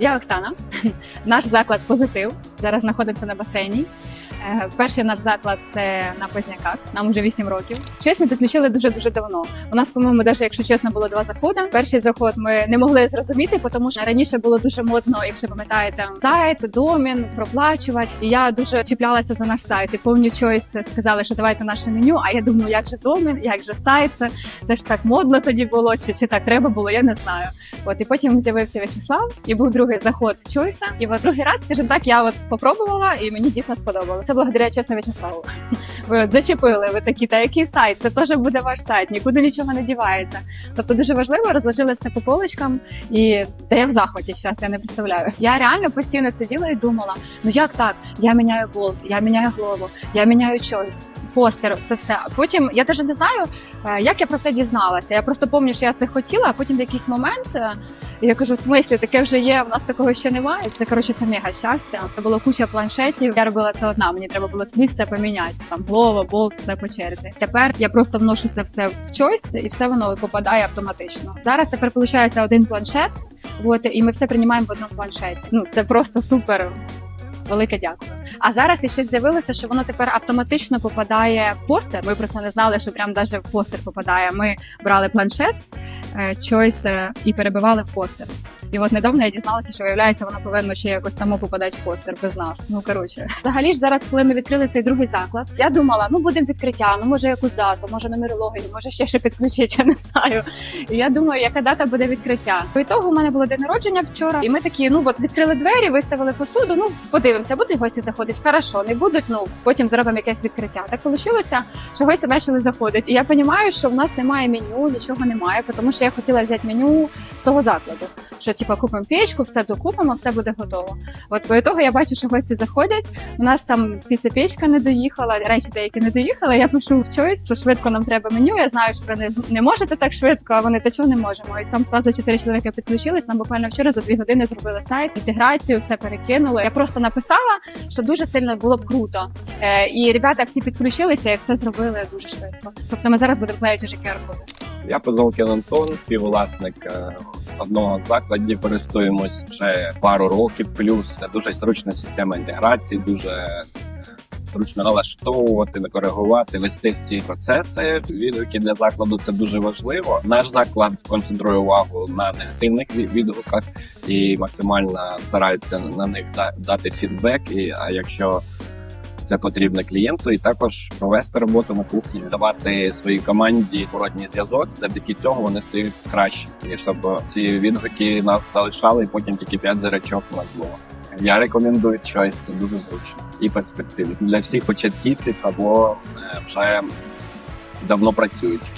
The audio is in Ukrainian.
Я Оксана. Наш заклад позитив. Зараз знаходимося на басейні. Е, Перший наш заклад це на Позняках. Нам вже 8 років. Чесно, підключили дуже дуже давно. У нас, по-моєму, навіть, якщо чесно, було два заходи. Перший заход ми не могли зрозуміти, тому що раніше було дуже модно, якщо пам'ятаєте, сайт, домін, проплачувати. І я дуже чіплялася за наш сайт. І повню чойс сказали, що давайте наше меню. А я думаю, як же домін, як же сайт? Це ж так модно тоді було, чи, чи так треба було, я не знаю. От і потім з'явився В'ячеслав, і був другий заход Чойса. І от другий раз, скажімо так, я от попробувала, і мені дійсно сподобалося. Це благодаря чесно В'ячеславу. Ви от зачепили, ви такі, та який сайт? Це теж буде ваш сайт, нікуди нічого не дівається. Тобто дуже важливо розложили все по поличкам, і та я в захваті зараз, я не представляю. Я реально постійно сиділа і думала: ну як так? Я міняю болт, я міняю голову, я міняю чойс. Постер, це все. Потім я теж не знаю, е, як я про це дізналася. Я просто пам'ятаю, що я це хотіла, а потім в якийсь момент е, я кажу, в смислі, таке вже є, в нас такого ще немає. Це коротше це мега щастя. Це було куча планшетів. Я робила це одна. Мені треба було скрізь все поміняти. Там голова, болт, все по черзі. Тепер я просто вношу це все в чойс, і все воно попадає автоматично. Зараз тепер виходить один планшет. От, і ми все приймаємо в одному планшеті. Ну це просто супер. Велике дякую. А зараз ще з'явилося, що воно тепер автоматично попадає в постер. Ми про це не знали, що прям навіть в постер попадає. Ми брали планшет, е, е, і перебивали в постер. І от недавно я дізналася, що виявляється, воно повинно ще якось само попадати в постер без нас. Ну коротше, взагалі ж зараз, коли ми відкрили цей другий заклад, я думала, ну будемо відкриття, ну може якусь дату, може нумерологію, може ще що підключити, я не знаю. І я думаю, яка дата буде відкриття. По ітогу у мене було день народження вчора, і ми такі, ну от відкрили двері, виставили посуду. Ну подивимося, будуть гості заходити. Хорошо, не будуть. Ну потім зробимо якесь відкриття. Так вийшло, що гості почали заходити. І я розумію, що в нас немає меню, нічого немає, тому що я хотіла взяти меню з того закладу. Що типа купимо печку, все докупимо, все буде готово. От по ітогу я бачу, що гості заходять. У нас там після печка не доїхала, речі деякі не доїхали. Я пишу в чойс, що швидко нам треба меню. Я знаю, що ви не, не можете так швидко, а вони та чого не можемо. І там сразу чотири чоловіки підключились. Нам буквально вчора за дві години зробили сайт, інтеграцію, все перекинули. Я просто написала, що дуже сильно було б круто. Е, і ребята всі підключилися і все зробили дуже швидко. Тобто ми зараз будемо клеїти вже QR-коди. Я Позолкін Антон, співвласник е, одного з закладів. Користуємось вже пару років. Плюс дуже зручна система інтеграції, дуже е, зручно налаштовувати, коригувати, вести всі процеси. Відгуки для закладу це дуже важливо. Наш заклад концентрує увагу на негативних відгуках і максимально старається на них дати фідбек. І а якщо це потрібно клієнту, і також провести роботу на кухні, давати своїй команді зворотній зв'язок. Завдяки цього вони стають краще, і щоб ці відгуки нас залишали, і потім тільки п'ять зірочок у нас було. Я рекомендую щось, це дуже зручно і перспективно для всіх початківців або е, вже давно працюючих.